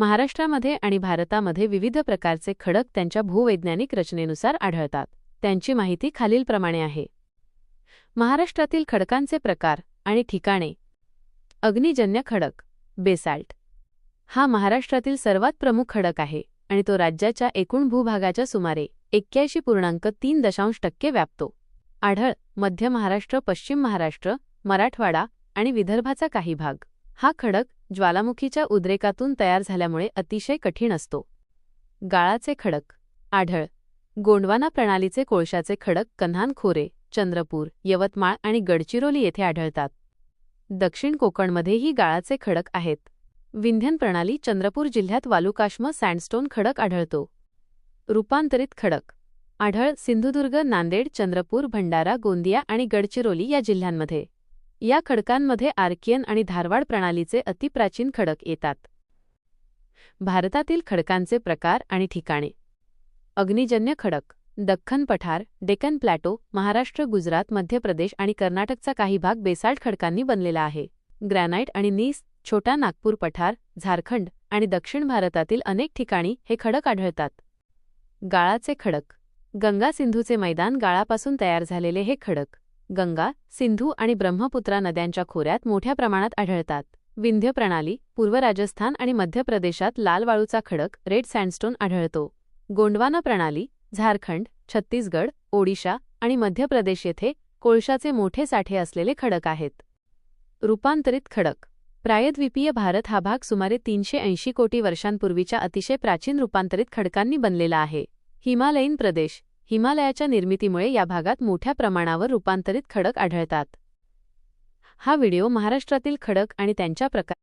महाराष्ट्रामध्ये आणि भारतामध्ये विविध प्रकारचे खडक त्यांच्या भूवैज्ञानिक रचनेनुसार आढळतात. त्यांची माहिती खालीलप्रमाणे आहे. महाराष्ट्रातील खडकांचे प्रकार आणि ठिकाणे. अग्निजन्य खडक बेसाल्ट. हा महाराष्ट्रातील सर्वात प्रमुख खडक आहे आणि तो राज्याच्या एकूण भूभागाच्या सुमारे एक्क्याऐंशी पूर्णांक तीन दशांश टक्के व्यापतो. आढळ मध्य महाराष्ट्र पश्चिम महाराष्ट्र मराठवाडा आणि विदर्भाचा काही भाग. हा खडक ज्वालामुखीच्या उद्रेकातून तयार झाल्यामुळे अतिशय कठीण असतो. गाळाचे खडक आढळ गोंडवाना प्रणालीचे कोळशाचे खडक कन्हान खोरे चंद्रपूर यवतमाळ आणि गडचिरोली येथे आढळतात. दक्षिण कोकणमध्येही गाळाचे खडक आहेत. विंध्यन प्रणाली चंद्रपूर जिल्ह्यात वालुकाश्म सँडस्टोन खडक आढळतो. रूपांतरित खडक आढळ सिंधुदुर्ग नांदेड चंद्रपूर भंडारा गोंदिया आणि गडचिरोली या जिल्ह्यांमध्ये. या खडकांमध्ये आर्कियन आणि धारवाड प्रणालीचे अतिप्राचीन खडक येतात. भारतातील खडकांचे प्रकार आणि ठिकाणे. अग्निजन्य खडक दख्खन पठार डेक्कन प्लॅटो महाराष्ट्र गुजरात मध्य प्रदेश आणि कर्नाटकचा काही भाग बेसाल्ट खडकांनी बनलेला आहे. ग्रॅनाइट आणि नीस छोटा नागपूर पठार झारखंड आणि दक्षिण भारतातील अनेक ठिकाणी हे खडक आढळतात. गाळाचे खडक गंगा सिंधूचे मैदान गाळापासून तयार झालेले हे खडक. गंगा सिंधू आणि ब्रह्मपुत्रा नद्यांच्या खोऱ्यात मोठ्या प्रमाणात आढळतात. विंध्य प्रणाली पूर्व राजस्थान आणि मध्य प्रदेशात लाल वाळूचा खडक रेड सँडस्टोन आढळतो. गोंडवाना प्रणाली झारखंड छत्तीसगड ओडिशा आणि मध्य प्रदेश येथे कोळशाचे मोठे साठे असलेले खडक आहेत. रूपांतरित खडक. प्रायद्वीपीय भारत हा भाग सुमारे तीनशे ऐंशी कोटी वर्षांपूर्वीच्या अतिशय प्राचीन रूपांतरित खडकांनी बनलेला आहे. हिमालयीन प्रदेश हिमालयाच्या निर्मितीमुळे या भागात मोठ्या प्रमाणावर रूपांतरित खडक आढळतात. हा व्हिडिओ महाराष्ट्रातील खडक आणि त्यांच्या प्रकार